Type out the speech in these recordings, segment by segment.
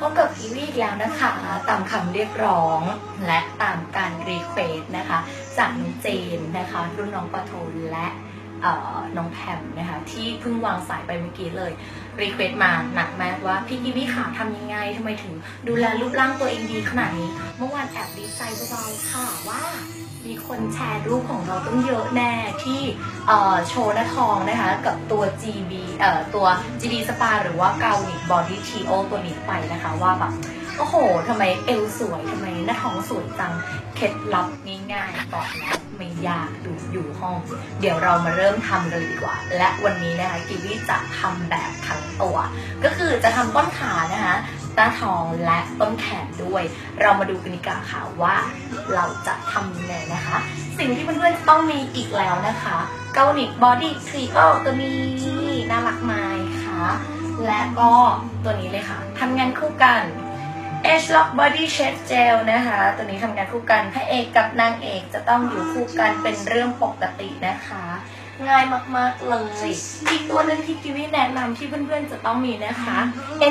พบกับกีวีอีกแล้วนะคะ ตามคำเรียกร้องและตามการรีเควสนะคะจากน้องเจนนะคะรุ่นน้องปะโทนและน้องแพมนะคะที่เพิ่งวางสายไปเมื่อกี้เลยรีเควสมาหนักมากว่าพี่กีวีขาทำยังไงทำไมถึงดูแลรูปร่างตัวเองดีขนาดนี้ เมื่อวานแอบดีใจเบาๆค่ะว่า มีคนแชร์รูปของเราต้องเยอะแน่ที่โชว์หน้าทองนะคะ กับตัว GB เอ่อตัว GB Spa หรือว่าเกาหลี Body TO ตัวนี้ไปนะคะว่าแบบโอ้โหทำไมเอวสวยทำไมหน้าท้องสวยจัง เคล็ดลับง่ายๆบอกแล้วไม่ยากดูอยู่ห้อง เดี๋ยวเรามาเริ่มทำเลยดีกว่า และวันนี้นะคะกิวี่จะทำแบบทั้งตัว ก็คือจะทำต้นขานะคะ หน้าท้องและต้นแขนด้วย เรามาดูกันดีกว่าค่ะว่าเราจะทำยังไงนะคะ สิ่งที่เพื่อนๆต้องมีอีกแล้วนะคะเกาหลีบอดี้ทรีโอตัวนี้น่ารักไหมคะและก็ตัวนี้เลยค่ะทำงานคู่กัน Edge Lock Body Shave Gel นะคะ ตัวนี้ทำงานคู่กันพระเอกกับนางเอกจะต้องอยู่คู่กันเป็นเรื่องปกตินะคะ ง่ายมากๆเลยอีกตัวหนึ่งที่กิวี่แนะนำที่เพื่อนๆจะต้องมีนะคะ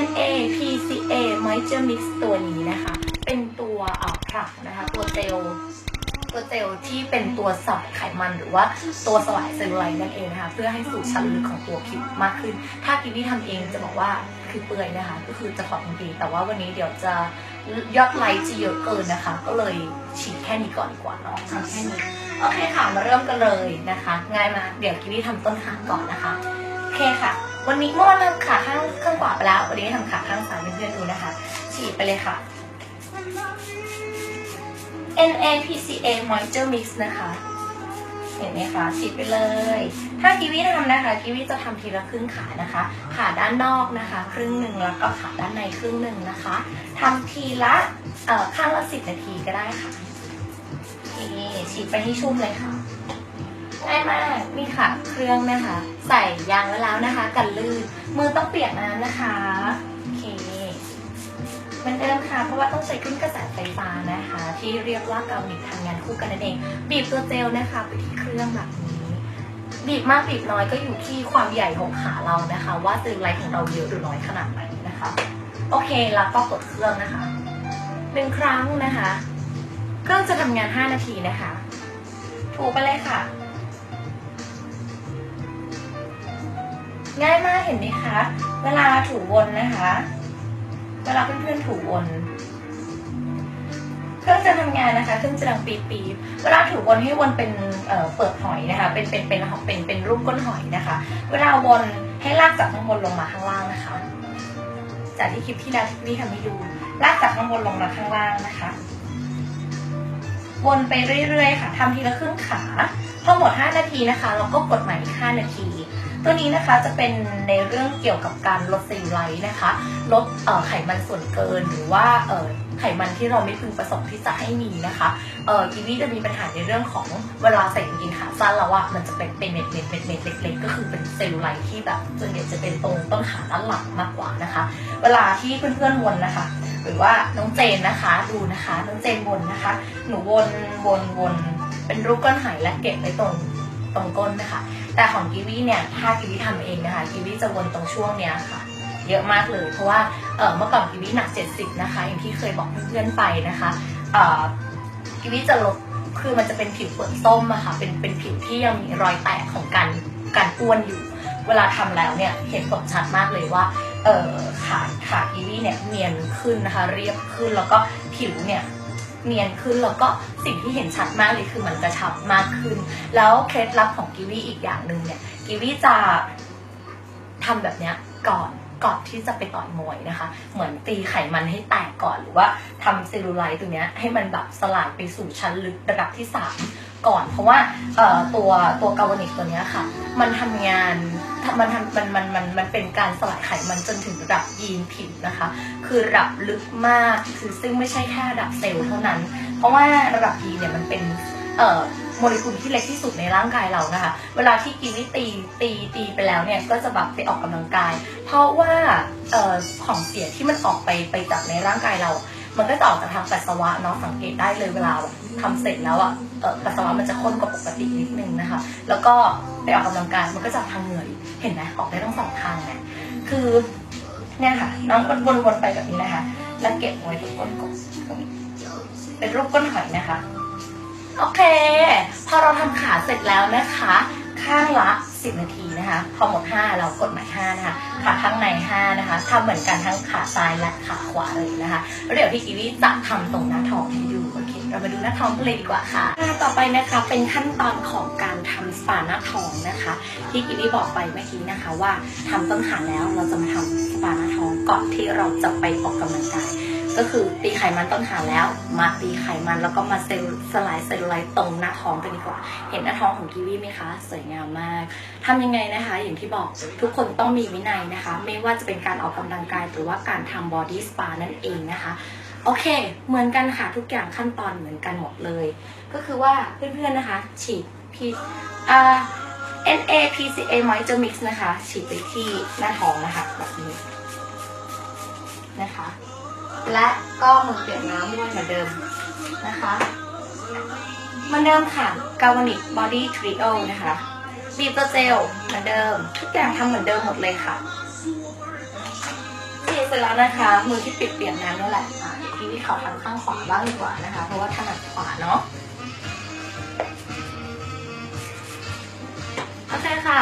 NA PCA Moisture Mix ตัวนี้นะคะ เป็นตัวอ่อผลักนะคะ ตัวเจล ตัวเจลที่เป็นตัวสลายไขมันหรือว่าตัวสลายเซลลูไลท์นั่นเองนะคะเพื่อให้สู่ชั้นลึกของตัวผิวมากขึ้น ถ้ากินที่ทำเองจะบอกว่าคือเปื่อยนะคะ ก็คือจะถอดทันทีแต่ว่าวันนี้เดี๋ยวจะยอดไลค์จะเยอะเกินนะคะ ก็เลยฉีดแค่นี้ก่อนดีกว่าเนาะทำแค่นี้โอเคค่ะมาเริ่มกันเลยนะคะ ง่ายมากเดี๋ยวกิวี่ทำต้นขาก่อนนะคะโอเคค่ะ วันนี้เมื่อวานทำขาข้างข้างขวาไปแล้ววันนี้ทำขาข้างซ้ายเพื่อนๆดูนะคะ ฉีดไปเลยค่ะ NAPCA Moisture Mix นะคะ เห็นไหมคะฉีดไปเลยถ้ากีวีทำนะคะกีวีจะทำทีละครึ่งขานะคะ ขาด้านนอกนะคะ ครึ่งหนึ่งแล้วก็ขาด้านในครึ่งหนึ่งนะคะทำทีละเอ่อข้างละสิบนาทีก็ได้ค่ะโอฉีดไปให้ชุ่มเลยค่ะง่ายมากนี่ค่ะ เครื่องนะคะ ใส่ยางไว้แล้วนะคะ กันลื่นมือต้องเปียกน้ำนะคะ เหมือนเดิมค่ะ เพราะว่าต้องใช้เครื่องกระแสไฟฟ้านะคะ ที่เรียกว่าเกาหลีทำงานคู่กันนั่นเอง บีบตัวเจลนะคะไปที่เครื่องแบบนี้ บีบมากบีบน้อยก็อยู่ที่ความใหญ่ของขาเรานะคะ ว่าเซลลูไลท์ของเราเยอะหรือน้อยขนาดไหนนะคะ โอเคแล้วก็กดเครื่องนะคะหนึ่งครั้งนะคะเครื่องจะทำงาน 5 นาทีนะคะ ถูไปเลยค่ะง่ายมากเห็นไหมคะ เวลาถูวนนะคะ เวลาเพื่อนๆถูวนเครื่องจะทำงานนะคะเครื่องจะดังปี๊บๆเวลาถูวนให้วนเป็นเปลือกหอยนะคะ เป็นเป็นเป็นเป็นเป็นรูปก้นหอยนะคะ เวลาวนให้ลากจากข้างบนลงมาข้างล่างนะคะ จากที่คลิปที่แล้วที่ทำให้ดูลากจากข้างบนลงมาข้างล่างนะคะ วนไปเรื่อยๆค่ะทำทีละครึ่งขา อหมด 5 นาทีนะคะเราก็กดใหม่อีก 5 นาที ตัวนี้นะคะจะเป็นในเรื่องเกี่ยวกับการลดเซลลูไลท์นะคะ ลดไขมันส่วนเกินหรือว่าไขมันที่เราไม่พึงประสงค์ที่จะให้มีนะคะ เอ่อกีวีจะมีปัญหาในเรื่องของเวลาใส่กางเกงขาสั้นแล้วอะมันจะเป็นเป็นเม็ดเม็ดเม็ดเม็ดเล็กๆ ก็คือเป็นเซลลูไลท์ที่แบบส่วนใหญ่จะเป็นตรงต้นขาด้านหลังมากกว่านะคะ เวลาที่เพื่อนๆวนนะคะ หรือว่าน้องเจนนะคะดูนะคะ น้องเจนวนนะคะ หนูวนวนวน เป็นรูปก้อนหายและเก็บไว้ตรงตรงก้นนะคะ แต่ของกิวี่เนี่ยถ้ากิวี่ทำเองนะคะกิวี่จะวนตรงช่วงเนี้ยค่ะ เยอะมากเลยเพราะว่าเมื่อก่อนกิวี่หนัก 70 นะคะ อย่างที่เคยบอกเพื่อนๆไปนะคะกิวี่จะลดคือมันจะเป็นผิวเปลือกส้มอะค่ะเป็นเป็นผิวที่ยังมีรอยแตกของการการอ้วนอยู่ เวลาทำแล้วเนี่ยเห็นผลชัดมากเลยว่าเออขาขากิวี่เนี่ยเนียนขึ้นนะคะ เรียบขึ้นแล้วก็ผิวเนี่ย เนียนขึ้นแล้วก็สิ่งที่เห็นชัดมากเลยคือมันกระชับมากขึ้น แล้วเคล็ดลับของกิวี่อีกอย่างหนึ่งเนี่ยกิวี่จะทำแบบเนี้ยก่อนก่อนที่จะไปต่อยมวยนะคะ เหมือนตีไขมันให้แตกก่อนหรือว่าทำเซลลูไลท์ตรงเนี้ยให้มันแบบสลายไปสู่ชั้นลึกระดับที่ 3 ก่อน เพราะว่าตัวตัวกาวานิกตัวเนี้ยค่ะ มันทำงาน มันทำมันมันมันมันเป็นการสลายไขมันจนถึงระดับยีนผิวนะคะ คือระดับลึกมากคือซึ่งไม่ใช่แค่ระดับเซลล์เท่านั้น เพราะว่าระดับยีนเนี่ยมันเป็นเอ่อโมเลกุลที่เล็กที่สุดในร่างกายเรานะคะ เวลาที่กินนี่ตีตีตีไปแล้วเนี่ยก็จะแบบไปออกกำลังกาย เพราะว่าเอ่อของเสียที่มันออกไปไปจากในร่างกายเรา มันก็จะออกจากทางปัสสาวะเนาะสังเกตได้เลยเวลาแบบ ทำเสร็จแล้วอะปัสสาวะมันจะข้นกว่าปกตินิดนึงนะคะ แล้วก็ไปออกกำลังกายมันก็จะทางเหงื่ออีกเห็นไหมออกได้ทั้งสองทางเนี่ยคือเนี่ยค่ะน้องวนๆไปแบบนี้นะคะ แล้วเก็บไว้ที่ก้นกบเป็นรูปก้นหอยนะคะ โอเค พอเราทำขาเสร็จแล้วนะคะ ข้างละ10นาทีนะคะ พอหมด5เรากดหมาย5นะคะขาข้างใน5นะคะทำเหมือนกันทั้งขาซ้ายและขาขวาเลยนะคะแล้วเดี๋ยวพี่กิวี่จะทำตรงหน้าท้องให้ดูโอเค เรามาดูหน้าท้องกันเลยดีกว่าค่ะต่อไปนะคะเป็นขั้นตอนของการทำสปาหน้าท้องนะคะ ที่กิวี่บอกไปเมื่อกี้นะคะว่าทำต้นขาแล้วเราจะมาทำสปาหน้าท้องก่อนที่เราจะไปออกกำลังกายก็คือตีไขมันต้นขาแล้ว มาตีไขมันแล้วก็มาเซลล์สลายเซลลูไลท์ตรงหน้าท้องกันดีกว่า เห็นหน้าท้องของกีวีไหมคะ สวยงามมากทำยังไงนะคะ อย่างที่บอกทุกคนต้องมีวินัยนะคะ ไม่ว่าจะเป็นการออกกำลังกายหรือว่าการทำบอดี้สปานั่นเองนะคะ โอเค เหมือนกันค่ะทุกอย่างขั้นตอนเหมือนกันหมดเลย ก็คือว่าเพื่อนๆนะคะ ฉีดพีอ่า NAPCA Moisture Mix นะคะ ฉีดไปที่หน้าท้องนะคะแบบนี้นะคะ และก็มือเปียกน้ำด้วยเหมือนเดิมนะคะเหมือนเดิมค่ะกาวนิกบอดี้ทริโอนะคะบีบตัวเจลเหมือนเดิม ทุกอย่างทำเหมือนเดิมหมดเลยค่ะเทเสร็จแล้วนะคะ มือที่เปียกน้ำนั่นแหละ อะเดี๋ยวพี่วิเขาทำข้างขวาบ้างดีกว่านะคะ เพราะว่าถนัดขวาเนาะโอเคค่ะ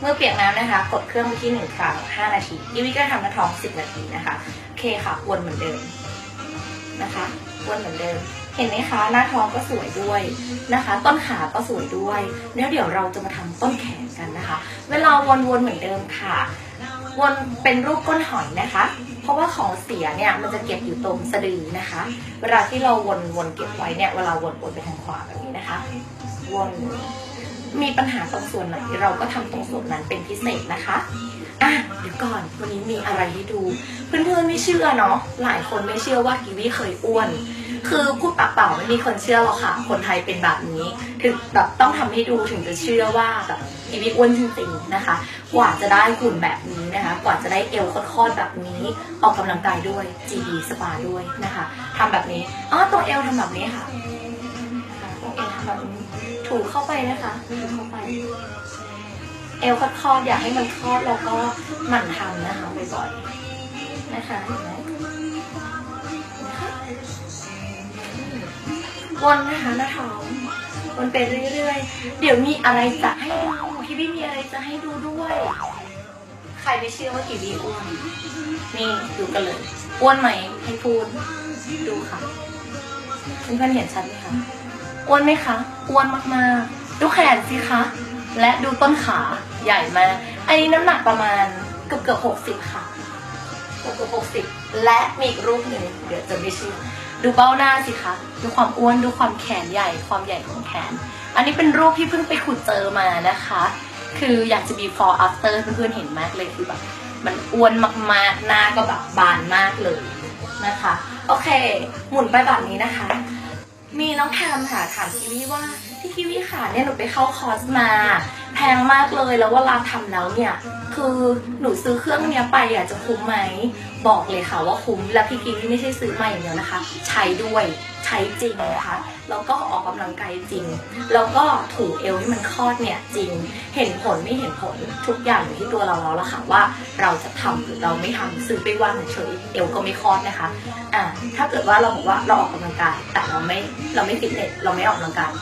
เมื่อเปียกน้ำนะคะ กดเครื่องไปที่หนึ่งครั้ง5นาทีพี่วิก็ทำหน้าท้อง10นาทีนะคะโอเคค่ะวนเหมือนเดิมนะคะวนเหมือนเดิม เห็นไหมคะ หน้าท้องก็สวยด้วยนะคะ ต้นขาก็สวยด้วยแล้วเดี๋ยวเราจะมาทำต้นแขนกันนะคะ เวลาวนๆเหมือนเดิมค่ะ วนเป็นรูปก้นหอยนะคะ เพราะว่าของเสียเนี่ยมันจะเก็บอยู่ตรงสะดือนะคะ เวลาที่เราวนวนเก็บไว้เนี่ยเวลาวนวนไปทางขวาแบบนี้นะคะ วนมีปัญหาตรงส่วนไหนเราก็ทำตรงส่วนนั้นเป็นพิเศษนะคะอะเดี๋ยวก่อนวันนี้มีอะไรให้ดู เพื่อนๆไม่เชื่อเนาะหลายคนไม่เชื่อว่ากิวี่เคยอ้วน คือพูดปากเปล่าไม่มีคนเชื่อหรอกค่ะ คนไทยเป็นแบบนี้ถึงแบบต้องทำให้ดูถึงจะเชื่อว่าแบบกิวี่อ้วนจริงๆนะคะ กว่าจะได้หุ่นแบบนี้นะคะ กว่าจะได้เอวคอดๆแบบนี้ ออกกำลังกายด้วย GD สปาด้วยนะคะทำแบบนี้อ๋อตรงเอวทำแบบนี้ค่ะตรงเอวทำแบบนี้ถูเข้าไปนะคะถูเข้าไปเอวคอดๆอยากให้มันคลอดแล้วก็หมั่นทำนะคะบ่อยๆนนะคะ วนนะคะหน้าท้องวนไปเรื่อยๆ เดี๋ยวมีอะไรจะให้ดูพี่พี่มีอะไรจะให้ดูด้วย ใครไม่เชื่อว่ากีวีอ้วนนี่ดูกันเลยอ้วนไหมให้พูดดูค่ะเพื่อนๆเห็นชัดไหมคะอ้วนไหมคะอ้วนมากๆ ดูแขนสิคะ และดูต้นขาใหญ่มากอันนี้น้ำหนักประมาณเกือบเกือบหกสิบค่ะเกือบเกือบหกสิบและมีอีกรูปหนึ่งเดี๋ยวจะไม่เชื่อ ดูเบ้าหน้าสิคะ ดูความอ้วนดูความแขนใหญ่ ความใหญ่ของแขน อันนี้เป็นรูปที่เพิ่งไปขุดเจอมานะคะ คืออยากจะ before after เพื่อนๆเห็นมากเลยคือแบบมันอ้วนมากๆ หน้าก็แบบบานมากเลยนะคะ โอเค หมุนไปแบบนี้นะคะ มีน้องแพมค่ะถามคิวี่ว่า พี่คิวี่ค่ะเนี่ยหนูไปเข้าคอร์สมา แพงมากเลยแล้วเวลาทำแล้วเนี่ย คือหนูซื้อเครื่องเนี้ยไปอะจะคุ้มไหมบอกเลยค่ะว่าคุ้มและพี่คิวี่ไม่ใช่ซื้อมาอย่างเดียวนะคะ ใช้ด้วยใช้จริงนะคะแล้วก็ออกกำลังกายจริง แล้วก็ถูเอวให้มันคลอดเนี่ยจริง เห็นผลไม่เห็นผลทุกอย่างอยู่ที่ตัวเราแล้วล่ะค่ะว่าเราจะทำหรือเราไม่ทำซื้อไปว่างเฉยเอวก็ไม่คลอดนะคะอ่าถ้าเกิดว่าเราบอกว่าเราออกกำลังกายแต่เราไม่เราไม่ฟิตเนสเราไม่ออกกำลังกาย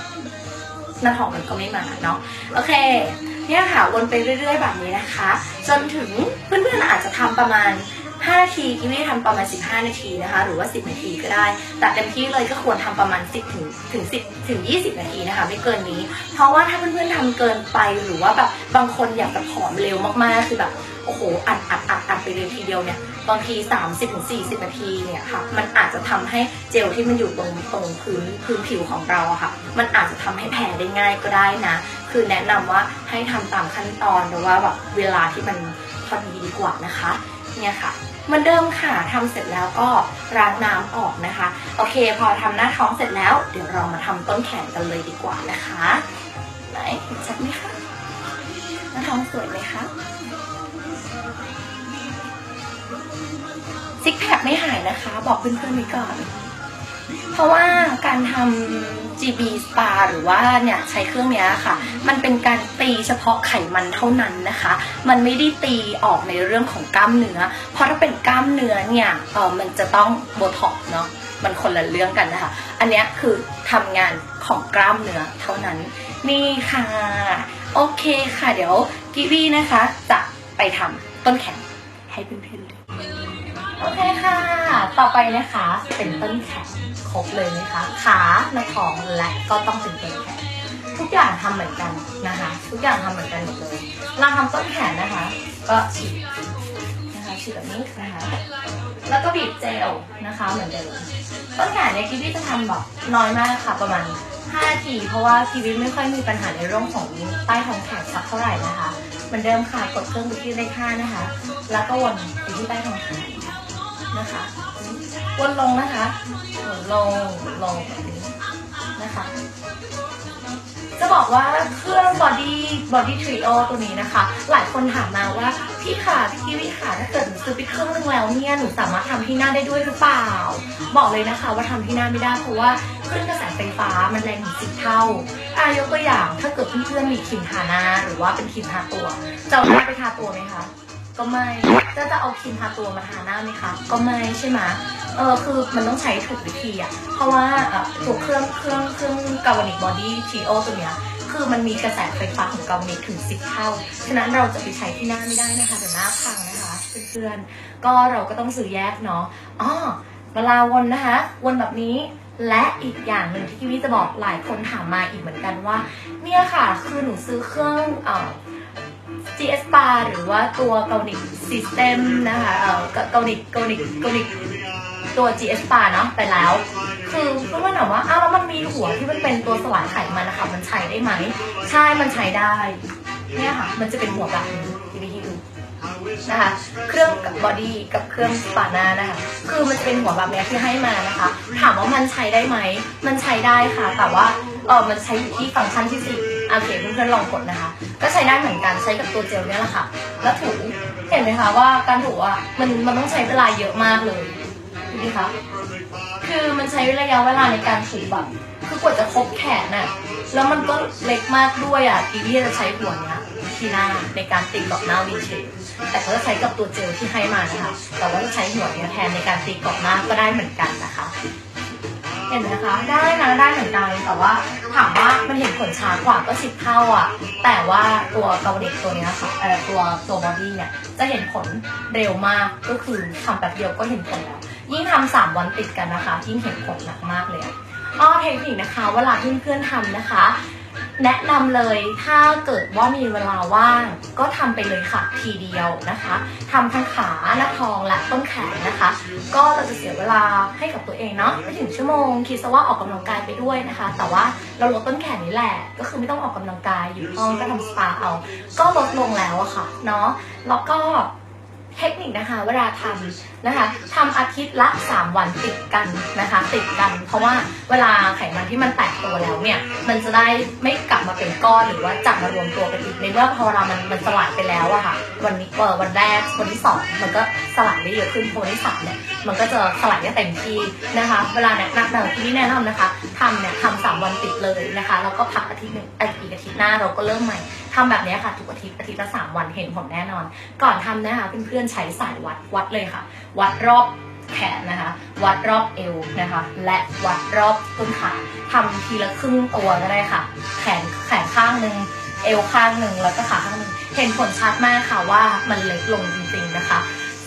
หน้าท้องมันก็ไม่มาเนาะโอเคเนี่ยค่ะวนไปเรื่อย ๆ แบบนี้นะคะ จนถึงเพื่อนๆอาจจะทำประมาณ5นาทีที่ไม่ทำประมาณ 15 นาทีนะคะ หรือว่า 10 นาทีก็ได้ แต่เต็มที่เลยก็ควรทำประมาณ 10 ถึงถึง 10 ถึง 20 นาทีนะคะ ไม่เกินนี้ เพราะว่าถ้าเพื่อนๆทำเกินไปหรือว่าแบบบางคนอยากจะผอมเร็วมากๆ คือแบบโอ้โหอัดอัดอัดอัดไปเลยทีเดียวเนี่ยบางที 30ถึง40 นาทีเนี่ยค่ะมันอาจจะทำให้เจลที่มันอยู่ตรงตรงพื้นพื้นผิวของเราอะค่ะ มันอาจจะทำให้แพ้ได้ง่ายก็ได้นะ คือแนะนำว่าให้ทำตามขั้นตอนหรือว่าแบบเวลาที่มันพอดีดีกว่านะคะเนี่ยค่ะเหมือนเดิมค่ะทำเสร็จแล้วก็ล้างน้ำออกนะคะ โอเค พอทำหน้าท้องเสร็จแล้ว เดี๋ยวเรามาทำต้นแขนกันเลยดีกว่านะคะ ไหนเห็นชัดไหมคะหน้าท้องสวยไหมคะ ซิกแพคไม่หายนะคะ บอกเพื่อนๆไว้ก่อน เพราะว่าการทำ GB Spa หรือว่าเนี่ยใช้เครื่องนี้ค่ะ มันเป็นการตีเฉพาะไขมันเท่านั้นนะคะ มันไม่ได้ตีออกในเรื่องของกล้ามเนื้อ เพราะถ้าเป็นกล้ามเนื้อเนี่ยเออมันจะต้องโบท็อกเนาะมันคนละเรื่องกันนะคะ อันนี้คือทำงานของกล้ามเนื้อเท่านั้น นี่ค่ะ โอเคค่ะ เดี๋ยวกีวีนะคะจะไปทำต้นแขนให้เพื่อนๆ โอเคค่ะ ต่อไปนะคะเป็นต้นแขนครบเลยนะคะ ขาหน้าท้องและก็ต้องเป็นต้นแขนทุกอย่างทำเหมือนกันนะคะ ทุกอย่างทำเหมือนกันหมดเลยเราทำต้นแขนนะคะ ก็ฉีดนะคะฉีดแบบนี้นะคะ แล้วก็บีบเจลนะคะเหมือนเดิมต้นแขนเนี่ยกีวีจะทำแบบน้อยมากค่ะประมาณ5นาทีเพราะว่ากีวีไม่ค่อยมีปัญหาในเรื่องของใต้ท้องแขนสักเท่าไหร่นะคะเหมือนเดิมค่ะกดเครื่องดูที่เลขห้านะคะ แล้วก็วนไปที่ใต้ท้องแขน นะคะวนลงนะคะวนลงลงแบบนี้นะคะ จะบอกว่าเครื่อง body body trio ตัวนี้นะคะ หลายคนถามมาว่าพี่ค่ะพี่วิค่ะถ้าเกิดหนูซื้อไปเครื่องนึงแล้วเนี่ยหนูสามารถทำที่หน้าได้ด้วยหรือเปล่า บอกเลยนะคะ ว่าทำที่หน้าไม่ได้เพราะว่าคลื่นกระแสไฟฟ้ามันแรงถึงสิบเท่าอายกตัวอย่างถ้าเกิดเพื่อนๆมีครีมทาหน้าหรือว่าเป็นครีมทาตัวจะเอาหน้าไปทาตัวไหมคะ ก็ไม่จะจะเอาครีมทาตัวมาทาหน้าไหมคะก็ไม่ใช่ไหมเออคือมันต้องใช้ถูกวิธีอะเพราะว่าอ่อตัวเครื่องเครื่องเครื่องกาวนิกบอดี้ทีโอตัวเนี้ยคือมันมีกระแสไฟฟ้าของกาวนิกถึง 10 เท่า ฉะนั้นเราจะไปใช้ที่หน้าไม่ได้นะคะเดี๋ยวหน้าพังนะคะเพื่อนๆก็เราก็ต้องซื้อแยกเนาะอ๋อเวลาวนนะคะวนแบบนี้และอีกอย่างหนึ่งที่พี่วิจะบอกหลายคนถามมาอีกเหมือนกันว่า เนี่ยค่ะ คือหนูซื้อเครื่องเอ่อ GS Bar หรือว่าตัวเกาหลี System นะคะเอ่อเกาหลีเกาหลีเกาหลีตัว GS Bar เนาะไปแล้ว คือเพื่อนๆถามว่าอ้าวแล้วมันมีหัวที่มันเป็นตัวสลายไขมันนะคะมันใช้ได้ไหม ใช่มันใช้ได้ เนี่ยค่ะ มันจะเป็นหัวแบบนี้ที่พี่ดูนะคะ เครื่องกับบอดี้กับเครื่องปานานะคะ คือมันจะเป็นหัวแบบนี้ที่ให้มานะคะ ถามว่ามันใช้ได้ไหม มันใช้ได้ค่ะ แต่ว่าเออมันใช้อยู่ที่ฟังก์ชันที่สี่ โอเคเพื่อนๆลองกดนะคะ ก็ใช้ได้เหมือนกันใช้กับตัวเจลเนี่ยแหละค่ะ แล้วถูเห็นไหมคะว่าการถูอะมันมันต้องใช้เวลาเยอะมากเลยดูดิคะคือมันใช้ระยะเวลาในการถูแบบคือกว่าจะครบแขนน่ะแล้วมันก็เล็กมากด้วยอะกีวี่จะใช้หัวเนี้ยที่หน้าในการติดกรอบหน้าวีเชฟแต่เขาจะใช้กับตัวเจลที่ให้มานะคะแต่ว่าจะใช้หัวเนี้ยแทนในการตีกรอบหน้าก็ได้เหมือนกันนะคะ เห็นไหมคะ ได้นะได้เหมือนกันแต่ว่าถามว่ามันเห็นผลช้ากว่าก็สิบเท่าอะ แต่ว่าตัวเกาเด็กตัวเนี้ยค่ะเอ่อตัวตัวบอดี้เนี่ยจะเห็นผลเร็วมากก็คือทำแป๊บเดียวก็เห็นผลแล้ว ยิ่งทำสามวันติดกันนะคะ ยิ่งเห็นผลหนักมากเลยอ๋อเทคนิคนะคะ เวลาเพื่อนๆทำนะคะ แนะนำเลยถ้าเกิดว่ามีเวลาว่าง ก็ทำไปเลยค่ะทีเดียวนะคะทำทั้งขาหน้าท้องและต้นแขนนะคะ ก็เราจะเสียเวลาให้กับตัวเองเนาะไม่ถึงชั่วโมง คิดซะว่าออกกำลังกายไปด้วยนะคะ แต่ว่าเราลดต้นแขนนี่แหละ ก็คือไม่ต้องออกกำลังกายอยู่ห้องก็ทำสปาเอา ก็ลดลงแล้วอะค่ะเนาะแล้วก็ เทคนิคนะคะ เวลาทำนะคะทำอาทิตย์ละ 3 วันติดกันนะคะ ติดกัน เพราะว่าเวลาไขมันที่มันแตกตัวแล้วเนี่ย มันจะได้ไม่กลับมาเป็นก้อนหรือว่าจับมารวมตัวกันอีกในเมื่อพอเวลามันมันสลายไปแล้วอะค่ะ วันนี้เออวันแรกวันที่สองมันก็สลายได้เยอะขึ้นวันที่สามเนี่ยมันก็จะสลายได้เต็มที่นะคะ เวลาแนะนำแบบที่นี่แนะนำนะคะทำเนี่ยทำสามวันติดเลยนะคะแล้วก็พักอาทิตย์หนึ่งออาทิตย์หน้าเราก็เริ่มใหม่ ทำแบบนี้ค่ะทุกอาทิตย์อาทิตย์ละสามวันเห็นผลแน่นอน ก่อนทำนะคะเพื่อนๆใช้สายวัดวัดเลยค่ะ วัดรอบแขนนะคะ วัดรอบเอวนะคะ และวัดรอบต้นขาทำทีละครึ่งตัวก็ได้ค่ะ แขนแขนข้างหนึ่งเอวข้างหนึ่งแล้วก็ขาข้างหนึ่งเห็นผลชัดมากค่ะว่ามันเล็กลงจริงๆนะคะ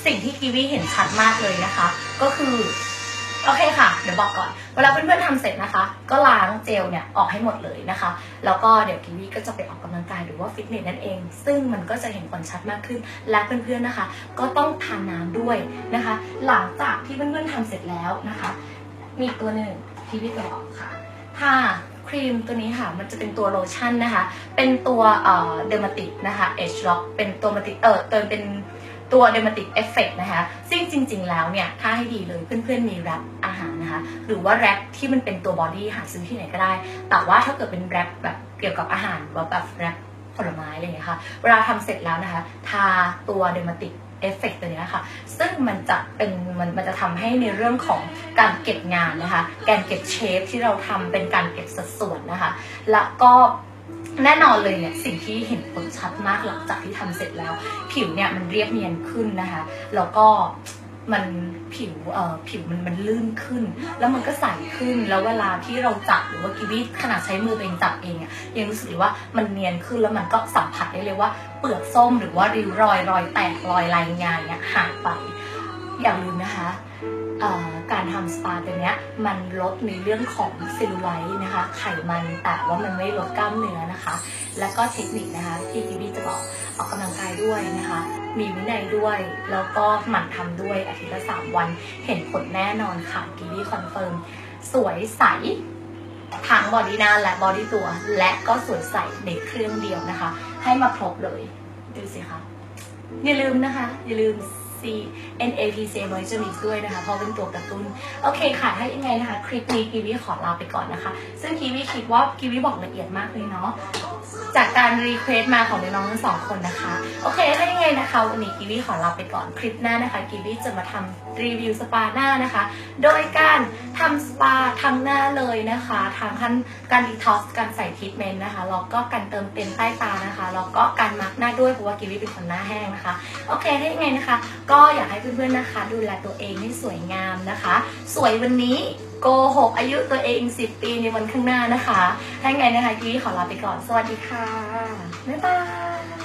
สิ่งที่กีวีเห็นชัดมากเลยนะคะ ก็คือ โอเคค่ะ เดี๋ยวบอกก่อน เวลาเพื่อนๆทำเสร็จนะคะ ก็ล้างเจลเนี่ยออกให้หมดเลยนะคะ แล้วก็เดี๋ยวกีวีก็จะไปออกกำลังกายหรือว่าฟิตเนสนั่นเอง ซึ่งมันก็จะเห็นผลชัดมากขึ้น และเพื่อนๆนะคะ ก็ต้องทานน้ำด้วยนะคะ หลังจากที่เพื่อนๆทำเสร็จแล้วนะคะ มีตัวหนึ่งที่พี่จะบอกค่ะถ้าครีมตัวนี้ค่ะ มันจะเป็นตัวโลชั่นนะคะ เป็นตัวเอ่อเดอร์มาติกนะคะเอชล็อกเป็นตัวมาติเออเตัวเป็น ตัวเดอร์มาติกเอฟเฟกนะคะซึ่งจริง ๆ แล้วเนี่ย ถ้าให้ดีเลยเพื่อนๆมีแรปอาหารนะคะ หรือว่าแรปที่มันเป็นตัวบอดี้หาซื้อที่ไหนก็ได้ แต่ว่าถ้าเกิดเป็นแรปแบบเกี่ยวกับอาหารแบบแรปผลไม้อะไรอย่างเงี้ยค่ะ เวลาทำเสร็จแล้วนะคะ ทาตัวเดอร์มาติกเอฟเฟกต์ตัวนี้ค่ะ ซึ่งมันจะเป็นมันมันจะทำให้ในเรื่องของการเก็บงานนะคะ การเก็บเชฟที่เราทำเป็นการเก็บสัดส่วนนะคะ แล้วก็แน่นอนเลยเนี่ยสิ่งที่เห็น ชัดมากหลังจากที่ทำเสร็จแล้ว ผิวเนี่ยมันเรียบเนียนขึ้นนะคะ แล้วก็มันผิวเอ่อผิวมันมันลื่นขึ้น แล้วมันก็ใสขึ้นแล้วเวลาที่เราจับหรือว่ากิวีขนาดใช้มือตัวเองจับเองอะยังรู้สึกเลยว่ามันเนียนขึ้นแล้วมันก็สัมผัสได้เลยว่า เปลือกส้มหรือว่าริ้วรอยรอยแตกรอยลายงานเนี่ยหายไปอย่าลืมนะคะ การทำสปาตัวเนี้ยมันลดในเรื่องของเซลลูไลท์นะคะ ไขมันแต่ว่ามันไม่ลดกล้ามเนื้อนะคะ และก็เทคนิคนะคะที่กิวี่จะบอกออกกำลังกายด้วยนะคะ มีวินัยด้วย แล้วก็หมั่นทำด้วยอาทิตย์ละสามวันเห็นผลแน่นอนค่ะกิวี่คอนเฟิร์มสวยใสทั้งบอดี้หน้าและบอดี้ตัว และก็สวยใสในเครื่องเดียวนะคะ ให้มาครบเลย ดูสิคะอย่าลืมนะคะ อย่าลืม C N A P C Moisture ด้วยนะคะ เพราะเป็นตัวกระตุ้น โอเคค่ะ ถ้ายังไงนะคะ คลิปนี้กีวีขอลาไปก่อนนะคะ ซึ่งกีวีคิดว่ากีวีบอกละเอียดมากเลยเนาะ จากการรีเควสต์มาของน้องๆทั้งสองคนนะคะ โอเคถ้ายังไงนะคะ วันนี้กีวีขอลาไปก่อนคลิปหน้านะคะกีวีจะมาทำรีวิวสปาหน้านะคะ โดยการทำสปาทั้งหน้าเลยนะคะทางขั้นการดีท็อกซ์การใส่ทรีทเมนต์นะคะแล้วก็การเติมเต็มใต้ตานะคะแล้วก็การมาร์กหน้าด้วยเพราะว่ากีวีเป็นคนหน้าแห้งนะคะ โอเคถ้ายังไงนะคะ ก็อยากให้เพื่อนๆนะคะ ดูแลตัวเองให้สวยงามนะคะ สวยวันนี้โกหกอายุตัวเอง 10 ปีในวันข้างหน้านะคะ ถ้าไงนะคะกี้ขอลาไปก่อน สวัสดีค่ะ บ๊ายบาย